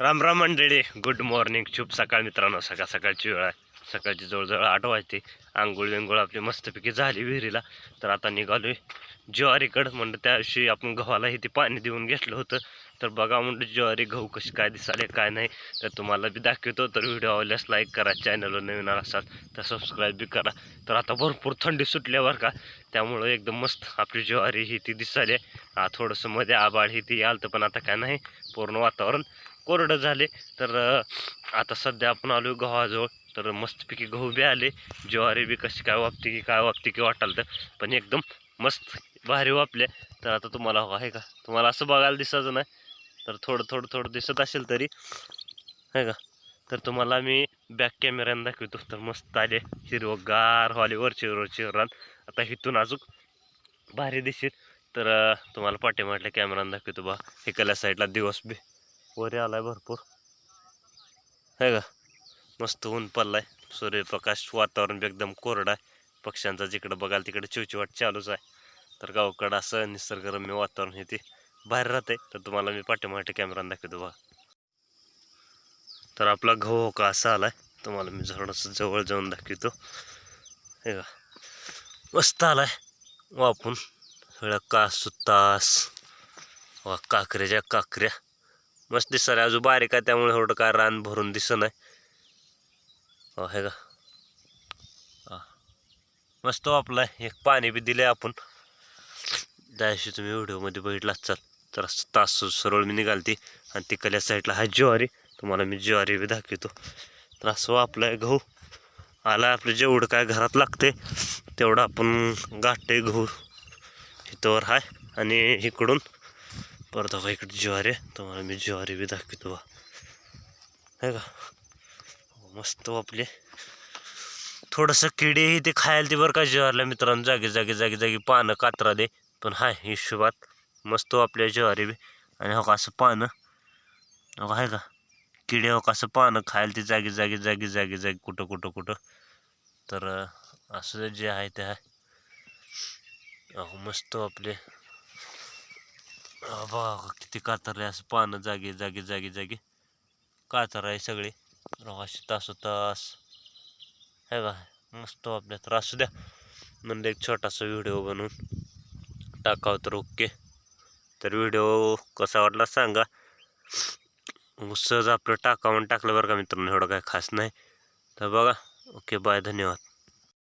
राम राम मंडळी good morning शुभ सकाळ मित्रांनो. सकाळ सकाळची वेळ आहे. सकाळची जवळजवळ आठ वाजते. आंघोळ विंघोळ आपली मस्तपैकी झाली विहिरीला. तर आता निघालोय ज्वारीकडं. म्हणलं त्या दिवशी आपण गव्हाला ते पाणी देऊन घेतलं होतं. तर बघा म्हणलं ज्वारी गहू कशी काय दिसाले काय नाही. तर तुम्हाला बी दाखवतो. तर व्हिडिओ आवडल्यास लाईक करा. चॅनलवर नवीन असाल तर सबस्क्राईब बी करा. तर आता भरपूर थंडी सुटल्यावर का. त्यामुळं एकदम मस्त आपली ज्वारी ही ती दिसाली. हा थोडंसं मध्ये आबाळ ही ती आलं पण आता काय नाही. पूर्ण वातावरण कोरडं झाले. तर आता सध्या आपण आलो गव्हाजवळ. तर मस्तपैकी गहू बी आले. ज्वारी बी कशी काय वापते की काय वापते की वाटाल तर. पण एकदम मस्त भारी वापले तर आता तुम्हाला आहे का? तुम्हाला असं बघायला दिसायचं नाही. तर थोडं थोडं थोडं दिसत असेल तरी. आहे का? तर तुम्हाला मी बॅक कॅमेऱ्यानं दाखवतो. तर मस्त आले हिरवगार वाले वरचे वरचे रान. आता इथून अजून भारी दिसेल. तर तुम्हाला पाठीमाटल्या कॅमेऱ्यानं दाखवतो बा. इकडल्या साईडला दिवस बी. वर आलाय भरपूर. आहे का? मस्त ऊन पडलाय. सूर्यप्रकाश वातावरण बी एकदम कोरडं आहे. पक्ष्यांचा जिकडं बघाल तिकडे चिवचिवाट चालूच आहे. तर गावकडं असं निसर्गरम्य वातावरण हे ते बाहेर राहते तर तुम्हाला मी पाठीमाठे कॅमेरा दाखवतो बघा. तर आपला गहू का असा आलाय. तुम्हाला मी झरणाचं जवळ जाऊन दाखवतो. हे का मस्त आलाय. वापून. सगळ्या का सुतास वा काकऱ्याच्या काकऱ्या. मस्त दिसणार अजून बारीक आहे त्यामुळे थोडं काय रान भरून दिसत नाही. हो हे का? मस्त वापलाय एक पाणी बी दिलंय आपण. त्या तुम्ही व्हिडिओमध्ये बघितलाच चाल. तर असं तास सरळ मी निघालती. आणि तिकडल्या साईडला हा ज्वारी. तुम्हाला मी ज्वारी बी दाखवतो. तर असं वापलाय गहू. आला आपलं जेवढं काय घरात लागते तेवढं आपण गाठते गहू. इथंवर हाय. आणि इकडून परत बघा इकडे ज्वारी आहे. तुम्हाला मी ज्वारी बी दाखवतो बा. आहे का? मस्त वापले. थोडंसं किडे ते खायला ते बरं का ज्वारीला मित्रांनो. जागी जागी जागी जागी पानं कातरा दे. पण हाय हिशोबात मस्त वापल्या ज्वारी बी. आणि हो का असं पानं. हो का आहे का? किडे हो का असं पानं खायला ते जागी जागी जागी जागी जागी कुठं कुठं कुठं. तर असं जे आहे ते आहे अहो मस्त आपले बघा किती कातरले असं पानं जागी जागी जागी जागी. कातर आहे सगळी. रवाशी तास तास. हे का मस्त आपल्या तर असू द्या. म्हणजे एक छोटासा व्हिडिओ बनवून टाकावं तर ओके. तर व्हिडिओ कसा वाटला सांगा. मग सहज आपलं टाकावून टाकलं बरं का मित्रांनो एवढं काय खास नाही. तर बघा ओके बाय धन्यवाद.